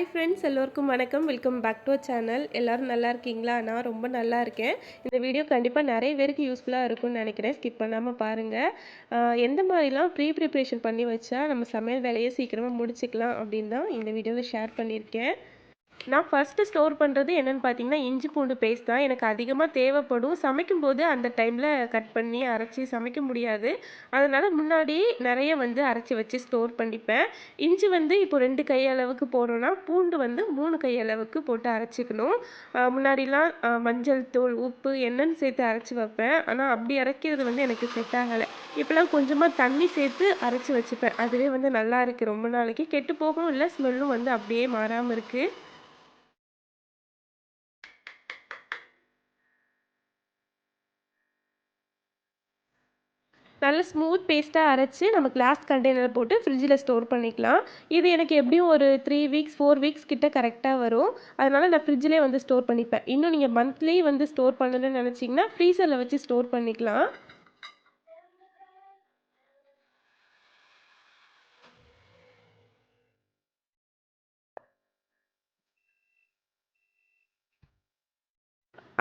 Hi friends எல்லோருக்கும் வணக்கம். Welcome back to channel எல்லோரும் நல்லா இருக்கீங்களா? நான் ரொம்ப நல்லா இருக்கேன். இந்த வீடியோ கண்டிப்பாக நிறைய பேருக்கு யூஸ்ஃபுல்லாக இருக்கும்னு நினைக்கிறேன். ஸ்கிப் பண்ணாமல் பாருங்கள் எந்த மாதிரிலாம் ப்ரீ ப்ரிப்ரேஷன் பண்ணி வச்சா நம்ம சமையல் வேலையை சீக்கிரமாக முடிச்சுக்கலாம் அப்படின்னு தான் இந்த வீடியோவில் ஷேர் பண்ணியிருக்கேன். நான் ஃபஸ்ட்டு ஸ்டோர் பண்ணுறது என்னென்னு பார்த்தீங்கன்னா இஞ்சி பூண்டு பேஸ்ட் தான். எனக்கு அதிகமாக தேவைப்படும். சமைக்கும்போது அந்த டைமில் கட் பண்ணி அரைச்சி சமைக்க முடியாது. அதனால் முன்னாடி நிறைய வந்து அரைச்சி வச்சு ஸ்டோர் பண்ணிப்பேன். இஞ்சி வந்து இப்போ ரெண்டு கையளவுக்கு போடுறோன்னா பூண்டு வந்து மூணு கையளவுக்கு போட்டு அரைச்சிக்கணும். முன்னாடிலாம் மஞ்சள் தூள் உப்பு என்னென்னு சேர்த்து அரைச்சி வைப்பேன். ஆனால் அப்படி அரைக்கிறது வந்து எனக்கு செட் ஆகலை. இப்போலாம் கொஞ்சமாக தண்ணி சேர்த்து அரைச்சி வச்சுப்பேன். அதுவே வந்து நல்லா இருக்குது ரொம்ப நாளைக்கு கெட்டு போகவும் இல்லை ஸ்மெல்லும் வந்து அப்படியே மாறாமல் இருக்குது நல்ல ஸ்மூத் பேஸ்ட்டாக அரைச்சி நம்ம கிளாஸ் கண்டெய்னரில் போட்டு ஃப்ரிட்ஜில் ஸ்டோர் பண்ணிக்கலாம். இது எனக்கு எப்படியும் ஒரு த்ரீ வீக்ஸ் ஃபோர் வீக்ஸ் கிட்ட கரெக்டாக வரும். அதனால் நான் ஃப்ரிட்ஜிலே வந்து ஸ்டோர் பண்ணிப்பேன். இன்னும் நீங்கள் மந்த்லி வந்து ஸ்டோர் பண்ணணும்னு நினச்சிங்கன்னா ஃப்ரீசரில் வச்சு ஸ்டோர் பண்ணிக்கலாம்.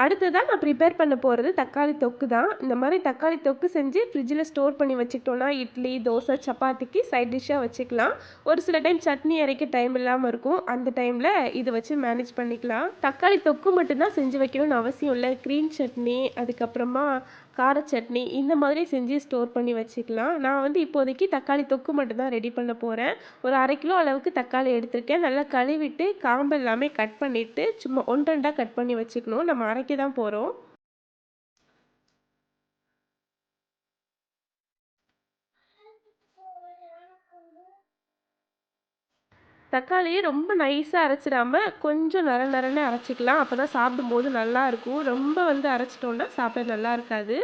அடுத்ததாக நான் ப்ரிப்பேர் பண்ண போகிறது தக்காளி தொக்கு தான். இந்த மாதிரி தக்காளி தொக்கு செஞ்சு ஃப்ரிட்ஜில் ஸ்டோர் பண்ணி வச்சுக்கிட்டோன்னா இட்லி தோசை சப்பாத்திக்கு சைட் டிஷ்ஷாக வச்சுக்கலாம். ஒரு சில டைம் சட்னி அரைக்க டைம் இல்லாமல் இருக்கும். அந்த டைமில் இதை வச்சு மேனேஜ் பண்ணிக்கலாம். தக்காளி தொக்கு மட்டும்தான் செஞ்சு வைக்கணும்னு அவசியம் இல்லை. க்ரீன் சட்னி அதுக்கப்புறமா கார சட்னி இந்த மாதிரி செஞ்சு ஸ்டோர் பண்ணி வச்சுக்கலாம். நான் வந்து இப்போதைக்கு தக்காளி தொக்கு மட்டும்தான் ரெடி பண்ண போகிறேன் ஒரு அரை கிலோ அளவுக்கு தக்காளி எடுத்திருக்கேன். நல்லா கழுவிட்டு காம்பு எல்லாமே கட் பண்ணிவிட்டு சும்மா ஒன்று ரெண்டாக கட் பண்ணி வச்சுக்கணும். நம்ம அரை அரைக்க தான் போகிறோம் தக்காளியை ரொம்ப நைஸாக அரைச்சிடாம கொஞ்சம் நர நரன்னு அரைச்சிக்கலாம். அப்போ தான் சாப்பிடும்போது நல்லாயிருக்கும் ரொம்ப வந்து அரைச்சிட்டோன்னா சாப்பிட நல்லா இருக்காது.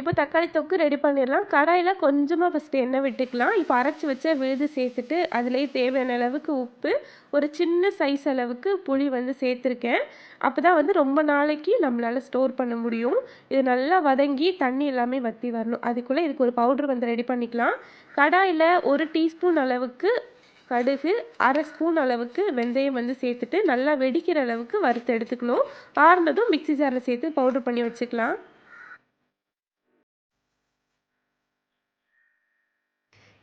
இப்போ தக்காளி தொக்கு ரெடி பண்ணிடலாம். கடாயில் கொஞ்சமாக ஃபஸ்ட்டு எண்ணெய் விட்டுக்கலாம். இப்போ அரைச்சி வச்ச விழுது சேர்த்துட்டு அதுலேயே தேவையான அளவுக்கு உப்பு ஒரு சின்ன சைஸ் அளவுக்கு புளி வந்து சேர்த்துருக்கேன். அப்போ தான் வந்து ரொம்ப நாளைக்கு நம்மளால் ஸ்டோர் பண்ண முடியும். இது நல்லா வதங்கி தண்ணி எல்லாமே வற்றி வரணும். அதுக்குள்ளே இதுக்கு ஒரு பவுட்ரு வந்து ரெடி பண்ணிக்கலாம். கடாயில் ஒரு டீஸ்பூன் அளவுக்கு கடுகு அரை ஸ்பூன் அளவுக்கு வெந்தயம் வந்து சேர்த்துட்டு நல்லா வெடிக்கிற அளவுக்கு வறுத்து எடுத்துக்கணும். ஆறுனதும் மிக்சி ஜாரில் சேர்த்து பவுட்ரு பண்ணி வச்சுக்கலாம்.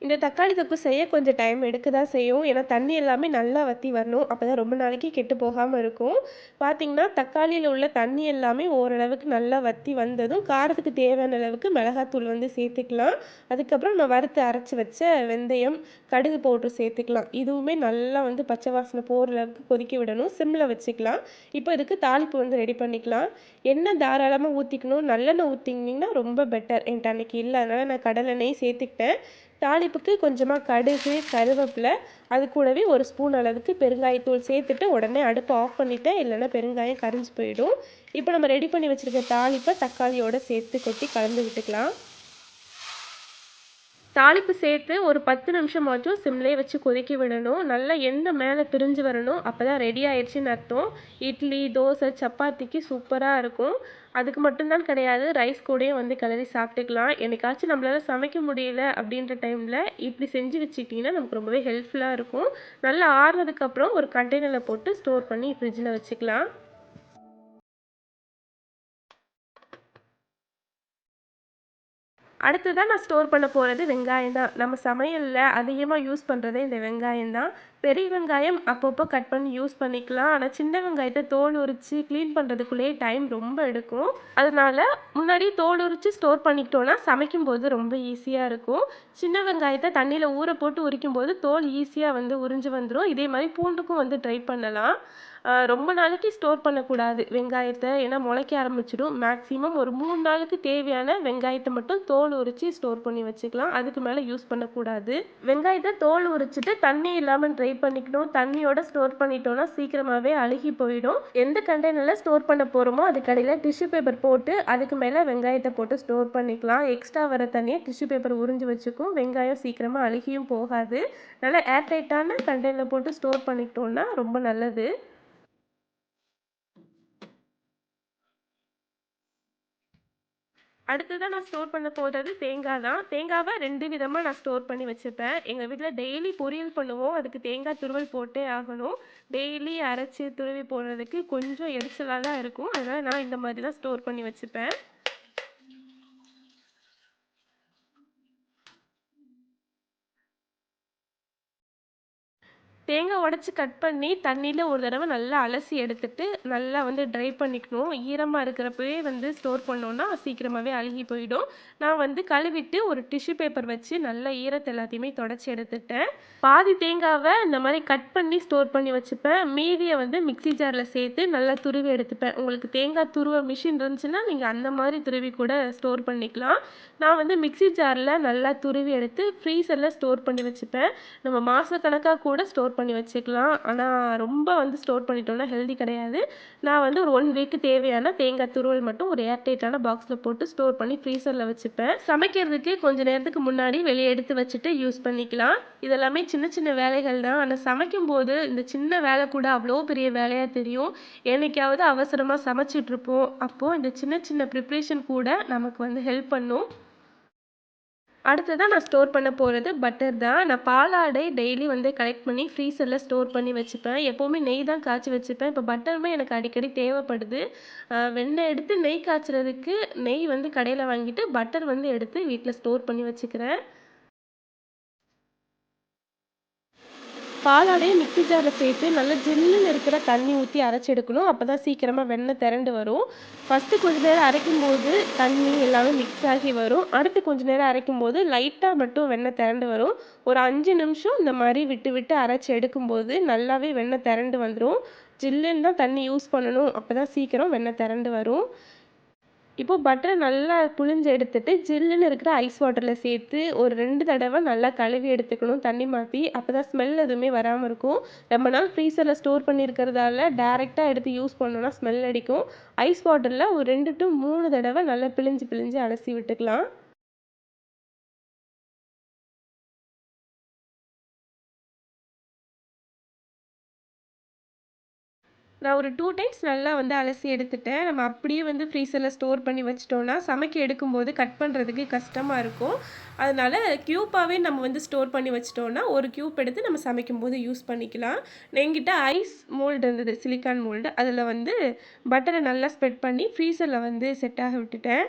இந்த தக்காளி தொக்கு செய்ய கொஞ்சம் டைம் எடுக்க தான் செய்யும். ஏன்னா தண்ணி எல்லாமே நல்லா வற்றி வரணும். அப்போ தான் ரொம்ப நாளைக்கு கெட்டு போகாமல் இருக்கும். பார்த்திங்கன்னா தக்காளியில் உள்ள தண்ணி எல்லாமே ஓரளவுக்கு நல்லா வற்றி வந்ததும் காரத்துக்கு தேவையான அளவுக்கு மிளகாத்தூள் வந்து சேர்த்துக்கலாம். அதுக்கப்புறம் நம்ம வறுத்து அரைச்சி வச்ச வெந்தயம் கடுகு பவுட்ரு சேர்த்துக்கலாம். இதுவுமே நல்லா வந்து பச்சை வாசனை போகிற அளவுக்கு கொதிக்க விடணும். சிம்மில் வச்சுக்கலாம். இப்போ இதுக்கு தாளிப்பு வந்து ரெடி பண்ணிக்கலாம். எண்ணெய் தாராளமாக ஊற்றிக்கணும் நல்லெண்ணெய் ஊற்றிங்கன்னா ரொம்ப பெட்டர் என்கிட்ட அன்றைக்கி இல்லை. அதனால் நான் கடலெண்ணெயும் சேர்த்துக்கிட்டேன். தாளிப்புக்கு கொஞ்சமாக கடுகு கருவேப்பிலை அது கூடவே ஒரு ஸ்பூன் அளவுக்கு பெருங்காயத்தூள் சேர்த்துட்டு உடனே அடுப்பை ஆஃப் பண்ணிவிட்டேன் இல்லைன்னா பெருங்காயம் கரைஞ்சி போயிடும். இப்போ நம்ம ரெடி பண்ணி வச்சுருக்க தாளிப்பை தக்காளியோடு சேர்த்து கொட்டி கலந்து விட்டுக்கலாம். தாளிப்பு சேர்த்து ஒரு பத்து நிமிஷமாச்சும் சிம்லேயே வச்சு கொதிக்க விடணும். நல்லா எண்ணெய் மேலே பிரிஞ்சு வரணும். அப்போ தான் ரெடி ஆயிடுச்சுன்னு அர்த்தம். இட்லி தோசை சப்பாத்திக்கு சூப்பராக இருக்கும். அதுக்கு மட்டும்தான் கிடையாது ரைஸ் கூடயும் வந்து கிளறி சாப்பிட்டுக்கலாம். என்னைக்காச்சும் நம்மளால் சமைக்க முடியல அப்படின்ற டைமில் இப்படி செஞ்சு வச்சுக்கிட்டிங்கன்னா நமக்கு ரொம்பவே ஹெல்ப்ஃபுல்லாக இருக்கும். நல்லா ஆறுனதுக்கப்புறம் ஒரு கண்டெய்னரில் போட்டு ஸ்டோர் பண்ணி ஃப்ரிட்ஜில் வச்சுக்கலாம். அடுத்ததாக நான் ஸ்டோர் பண்ண போகிறது வெங்காயம் தான். நம்ம சமையலில் அதிகமாக யூஸ் பண்ணுறதே இந்த வெங்காயம் தான். பெரிய வெங்காயம் அப்பப்போ கட் பண்ணி யூஸ் பண்ணிக்கலாம். ஆனால் சின்ன வெங்காயத்தை தோல் உரித்து க்ளீன் பண்ணுறதுக்குள்ளேயே டைம் ரொம்ப எடுக்கும். அதனால் முன்னாடி தோல் உரித்து ஸ்டோர் பண்ணிக்கிட்டோன்னா சமைக்கும் போது ரொம்ப ஈஸியாக இருக்கும். சின்ன வெங்காயத்தை தண்ணியில் ஊற போட்டு உரிக்கும் போது தோல் ஈஸியாக வந்து உறிஞ்சு வந்துடும் இதே மாதிரி பூண்டுக்கும் வந்து ட்ரை பண்ணலாம். ரொம்ப நாளைக்கு ஸ்டோர் பண்ணக்கூடாது வெங்காயத்தை. ஏன்னா முளைக்க ஆரம்பிச்சிடும். மேக்ஸிமம் ஒரு மூணு நாளுக்கு தேவையான வெங்காயத்தை மட்டும் தோல் உரித்து ஸ்டோர் பண்ணி வச்சுக்கலாம். அதுக்கு மேலே யூஸ் பண்ணக்கூடாது. வெங்காயத்தை தோல் உரிச்சிட்டு தண்ணி இல்லாமல் ட்ரை பண்ணிக்கணும். தண்ணியோட ஸ்டோர் பண்ணிட்டோம்னா சீக்கிரமாகவே அழுகி போயிடும். எந்த கண்டெய்னரில் ஸ்டோர் பண்ண போகிறோமோ அதுக்கடையில் டிஷ்யூ பேப்பர் போட்டு அதுக்கு மேலே வெங்காயத்தை போட்டு ஸ்டோர் பண்ணிக்கலாம். எக்ஸ்ட்ரா வர தண்ணியை டிஷ்யூ பேப்பர் உறிஞ்சி வச்சுக்கும். வெங்காயம் சீக்கிரமாக அழுகியும் போகாது. நல்லா ஏர்டைட்டான கண்டெய்னரில் போட்டு ஸ்டோர் பண்ணிக்கிட்டோம்னா ரொம்ப நல்லது. அடுத்ததாக நான் ஸ்டோர் பண்ண போகிறது தேங்காய் தான். தேங்காவை ரெண்டு விதமாக நான் ஸ்டோர் பண்ணி வச்சுப்பேன். எங்கள் வீட்டில் டெய்லி பொரியல் பண்ணுவோம். அதுக்கு தேங்காய் துருவல் போட்டே ஆகணும். டெய்லி அரைச்சி துருவி போடுறதுக்கு கொஞ்சம் எரிச்சலாக தான் இருக்கும். அதனால் நான் இந்த மாதிரி தான் ஸ்டோர் பண்ணி வச்சுப்பேன். தேங்காய் உடச்சி கட் பண்ணி தண்ணியில் ஒரு தடவை நல்லா அலசி எடுத்துட்டு நல்லா வந்து ட்ரை பண்ணிக்கணும். ஈரமாக இருக்கிறப்பவே வந்து ஸ்டோர் பண்ணோன்னா சீக்கிரமாகவே அழுகி போயிடும். நான் வந்து கழுவிட்டு ஒரு டிஷ்யூ பேப்பர் வச்சு நல்லா ஈரத்தை எல்லாத்தையுமே தொடச்சி எடுத்துட்டேன். பாதி தேங்காவை இந்த மாதிரி கட் பண்ணி ஸ்டோர் பண்ணி வச்சுப்பேன். மீதியை வந்து மிக்சி ஜாரில் சேர்த்து நல்லா துருவி எடுத்துப்பேன். உங்களுக்கு தேங்காய் துருவ மிஷின் இருந்துச்சுன்னா நீங்கள் அந்த மாதிரி துருவி கூட ஸ்டோர் பண்ணிக்கலாம். நான் வந்து மிக்சி ஜாரில் நல்லா துருவி எடுத்து ஃப்ரீசரில் ஸ்டோர் பண்ணி வச்சுப்பேன். நம்ம மாதக்கணக்காக கூட ஸ்டோர் பண்ணி வச்சுக்கலாம். ஆனால் ரொம்ப வந்து ஸ்டோர் பண்ணிட்டோம்னா ஹெல்தி கிடையாது. நான் வந்து ஒரு ஒன் வீக்கு தேவையான தேங்காய் துருவல் மட்டும் ஒரு ஏர்டைட்டான பாக்ஸில் போட்டு ஸ்டோர் பண்ணி ஃப்ரீசரில் வச்சுப்பேன். சமைக்கிறதுக்கு கொஞ்சம் நேரத்துக்கு முன்னாடி வெளியே எடுத்து வச்சுட்டு யூஸ் பண்ணிக்கலாம். இதெல்லாமே சின்ன சின்ன வேலைகள் தான். ஆனால் சமைக்கும்போது இந்த சின்ன வேலை கூட அவ்வளோ பெரிய வேலையாக தெரியும். என்னைக்காவது அவசரமாக சமைச்சிட்ருப்போம் அப்போது இந்த சின்ன சின்ன ப்ரிப்ரேஷன் கூட நமக்கு வந்து ஹெல்ப் பண்ணும். அடுத்ததாக நான் ஸ்டோர் பண்ண போகிறது பட்டர் தான். நான் பாலாடை டெய்லி வந்து கலெக்ட் பண்ணி ஃப்ரீசரில் ஸ்டோர் பண்ணி வச்சுப்பேன். எப்போவுமே நெய் தான் காய்ச்சி வச்சுப்பேன். இப்போ பட்டருமே எனக்கு அடிக்கடி தேவைப்படுது. வெண்ணெய் எடுத்து நெய் காய்ச்சறதுக்கு நெய் வந்து கடையில் வாங்கிட்டு பட்டர் வந்து எடுத்து வீட்டில் ஸ்டோர் பண்ணி வச்சுக்கிறேன். பாலாடையை மிக்ஸி ஜாரில் சேர்த்து நல்லா ஜில்லுன்னு இருக்கிற தண்ணி ஊற்றி அரைச்சி எடுக்கணும். அப்போ தான் சீக்கிரமாக வெண்ணெய் திரண்டு வரும். ஃபஸ்ட்டு கொஞ்ச நேரம் அரைக்கும் போது தண்ணி எல்லாமே மிக்ஸ் ஆகி வரும். அடுத்து கொஞ்ச நேரம் அரைக்கும் போது லைட்டாக மட்டும் வெண்ணெய் திரண்டு வரும். ஒரு அஞ்சு நிமிஷம் இந்த மாதிரி விட்டு விட்டு அரைச்சி எடுக்கும்போது நல்லாவே வெண்ணெய் திரண்டு வந்துடும் ஜில்லுன்னு தான் தண்ணி யூஸ் பண்ணணும். அப்போ தான் சீக்கிரம் வெண்ணெய் திரண்டு வரும். இப்போது பட்டரை நல்லா புழிஞ்சு எடுத்துட்டு ஜில்லுன்னு இருக்கிற ஐஸ் வாட்டரில் சேர்த்து ஒரு ரெண்டு தடவை நல்லா கழுவி எடுத்துக்கணும். தண்ணி மாற்றி அப்போ தான் ஸ்மெல் எதுவுமே வராமல் இருக்கும். ரொம்ப நாள் ஃப்ரீசரில் ஸ்டோர் பண்ணியிருக்கிறதால டேரெக்டாக எடுத்து யூஸ் பண்ணோன்னா ஸ்மெல் அடிக்கும். ஐஸ் வாட்டரில் ஒரு ரெண்டு டு மூணு தடவை நல்லா பிழிஞ்சு பிழிஞ்சு அலசி விட்டுக்கலாம். நான் ஒரு டூ டைம்ஸ் நல்லா வந்து அலசி எடுத்துட்டேன். நம்ம அப்படியே வந்து ஃப்ரீசரில் ஸ்டோர் பண்ணி வச்சிட்டோம்னா சமைக்க எடுக்கும்போது கட் பண்ணுறதுக்கு கஷ்டமாக இருக்கும். அதனால் க்யூப்பாகவே நம்ம வந்து ஸ்டோர் பண்ணி வச்சிட்டோம்னா ஒரு க்யூப் எடுத்து நம்ம சமைக்கும்போது யூஸ் பண்ணிக்கலாம். என்கிட்ட ஐஸ் மோல்டு இருந்தது சிலிக்கான் மோல்டு அதில் வந்து பட்டரை நல்லா ஸ்ப்ரெட் பண்ணி ஃப்ரீசரில் வந்து செட் ஆக விட்டுட்டேன்.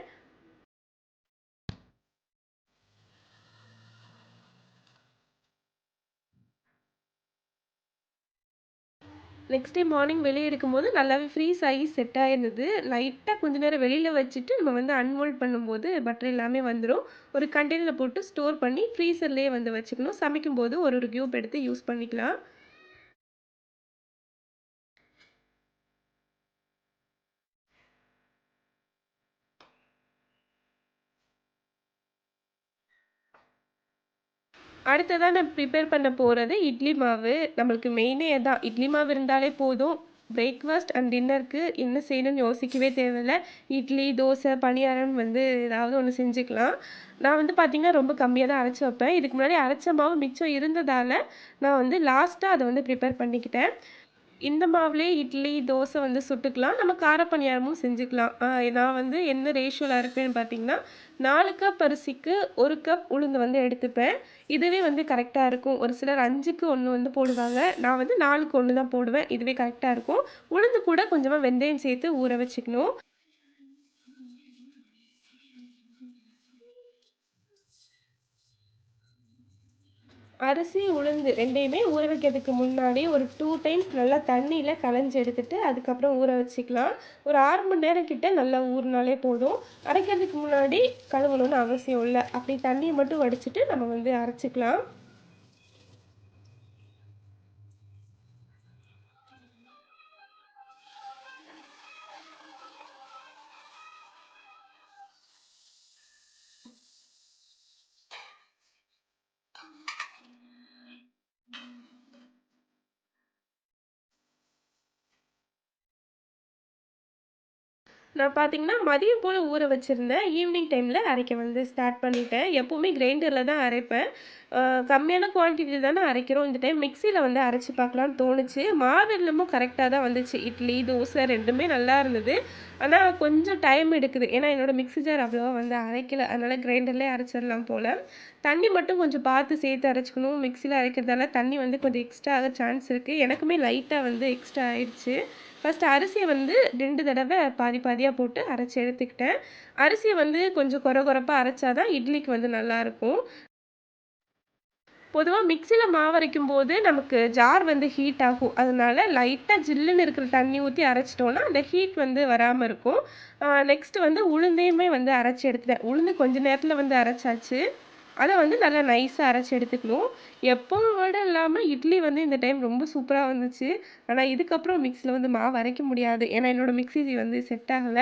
நெக்ஸ்ட் டே மார்னிங் வெளியே எடுக்கும்போது நல்லாவே ஃப்ரீஸ் ஆகி செட் ஆகிருந்தது லைட்டாக கொஞ்ச நேரம் வெளியில் வச்சுட்டு நம்ம வந்து அன்மோல்ட் பண்ணும்போது பட்டர் எல்லாமே வந்துடும் ஒரு கண்டெய்னரில் போட்டு ஸ்டோர் பண்ணி ஃப்ரீசர்லேயே வந்து வச்சுக்கணும். சமைக்கும்போது ஒரு ஒரு க்யூப் எடுத்து யூஸ் பண்ணிக்கலாம். அடுத்ததாக நான் ப்ரிப்பேர் பண்ண போகிறது இட்லி மாவு. நம்மளுக்கு மெயினே அதுதான் இட்லி மாவு இருந்தாலே போதும். பிரேக்ஃபாஸ்ட் அண்ட் டின்னருக்கு என்ன செய்யணும்னு யோசிக்கவே தேவையில்ல. இட்லி தோசை பணியாரம் வந்து ஏதாவது ஒன்று செஞ்சுக்கலாம். நான் வந்து பார்த்திங்கன்னா ரொம்ப கம்மியாக தான் அரைச்சி வைப்பேன். இதுக்கு முன்னாடி அரைச்ச மாவு மிச்சம் இருந்ததால் நான் வந்து லாஸ்ட்டாக அதை வந்து ப்ரிப்பேர் பண்ணிக்கிட்டேன். இந்த மாவுலேயே இட்லி தோசை வந்து சுட்டுக்கலாம். நம்ம கார பணியாரமும் செஞ்சுக்கலாம். நான் வந்து என்ன ரேஷியோவில் அரைப்பேன்னு பார்த்தீங்கன்னா நாலு கப் அரிசிக்கு ஒரு கப் உளுந்து வந்து எடுத்துப்பேன். இதுவே வந்து கரெக்டாக இருக்கும். ஒரு சிலர் அஞ்சுக்கு ஒன்று வந்து போடுவாங்க. நான் வந்து நாலுக்கு ஒன்று தான் போடுவேன். இதுவே கரெக்டாக இருக்கும். உளுந்து கூட கொஞ்சமாக வெந்தயம் சேர்த்து ஊற வச்சுக்கணும். அரிசி உளுந்து ரெண்டையுமே ஊற வைக்கிறதுக்கு முன்னாடி ஒரு டூ டைம்ஸ் நல்லா தண்ணியில் களைஞ்சி எடுத்துட்டு அதுக்கப்புறம் ஊற வச்சுக்கலாம். ஒரு ஆறு மணி நேரம் கிட்ட நல்லா ஊறினாலே போதும். அரைக்கிறதுக்கு முன்னாடி கழுவணும்னு அவசியம் இல்லை. அப்படி தண்ணியை மட்டும் வடிச்சிட்டு நம்ம வந்து அரைச்சிக்கலாம். நான் பார்த்தீங்கன்னா, மதியம் போல் ஊற வச்சுருந்தேன் ஈவினிங் டைமில் அரைக்க வந்து ஸ்டார்ட் பண்ணிட்டேன். எப்போவுமே கிரைண்டரில் தான் அரைப்பேன். கம்மியான குவான்டிட்டி தானே அரைக்கிறோம். இந்த டைம் மிக்சியில் வந்து அரைச்சு பார்க்கலான்னு தோணுச்சு. மாவு என்னமோ கரெக்டாக தான் வந்துச்சு. இட்லி, தோசை ரெண்டுமே நல்லா இருந்தது. ஆனால் கொஞ்சம் டைம் எடுக்குது. ஏன்னா என்னோடய மிக்சி ஜார் அவ்வளோவா வந்து அரைக்கல. அதனால் கிரைண்டர்லேயே அரைச்சிடலாம் போல் தண்ணி மட்டும் கொஞ்சம் பார்த்து சேர்த்து அரைச்சிக்கணும் மிக்சியில் அரைக்கிறதால தண்ணி வந்து கொஞ்சம் எக்ஸ்ட்ரா ஆக சான்ஸ் இருக்குது எனக்குமே லைட்டாக வந்து எக்ஸ்ட்ரா ஆயிடுச்சு. ஃபஸ்ட்டு அரிசியை வந்து ரெண்டு தடவை பாதி பாதியாக போட்டு அரைச்சி எடுத்துக்கிட்டேன். அரிசியை வந்து கொஞ்சம் கொர கொரப்பா அரைச்சா தான் இட்லிக்கு வந்து நல்லாயிருக்கும் பொதுவாக மிக்சியில் மாவு அரைக்கும்போது நமக்கு ஜார் வந்து ஹீட் ஆகும். அதனால லைட்டாக ஜில்லுன்னு இருக்கிற தண்ணி ஊற்றி அரைச்சிட்டோம்னா, அந்த ஹீட் வந்து வராமல் இருக்கும். நெக்ஸ்ட்டு வந்து உளுந்தையுமே வந்து அரைச்சி எடுத்துட்டேன். உளுந்து கொஞ்சம் நேரத்தில் வந்து அரைச்சாச்சு. அதை வந்து நல்லா நைஸாக அரைச்சி எடுத்துக்கணும். எப்பவும் விட இல்லாமல் இட்லி வந்து இந்த டைம் ரொம்ப சூப்பராக வந்துச்சு. ஆனால் இதுக்கப்புறம் மிக்ஸியில் வந்து மாவு அரைக்க முடியாது. ஏன்னா என்னோட மிக்ஸி வந்து செட் ஆகல.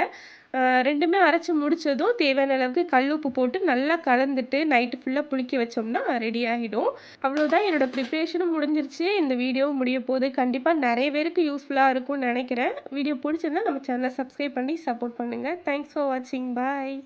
அ 2மே அரைச்சு முடிச்சதும் தேவையான அளவுக்கு கல் உப்பு போட்டு நல்லா கலந்துட்டு நைட்டு ஃபுல்லாக புளிக்க வச்சோம்னா ரெடி ஆகிடும். அவ்வளோதான் என்னோடய ப்ரிப்பரேஷனும் முடிஞ்சிருச்சு. இந்த வீடியோவும் முடிய போது. கண்டிப்பாக நிறைய பேருக்கு யூஸ்ஃபுல்லாக இருக்கும்னு நினைக்கிறேன் வீடியோ பிடிச்சிருந்தா நம்ம சேனலை சப்ஸ்கிரைப் பண்ணி சப்போர்ட் பண்ணுங்கள் தேங்க்ஸ் ஃபார் வாட்சிங். பாய்.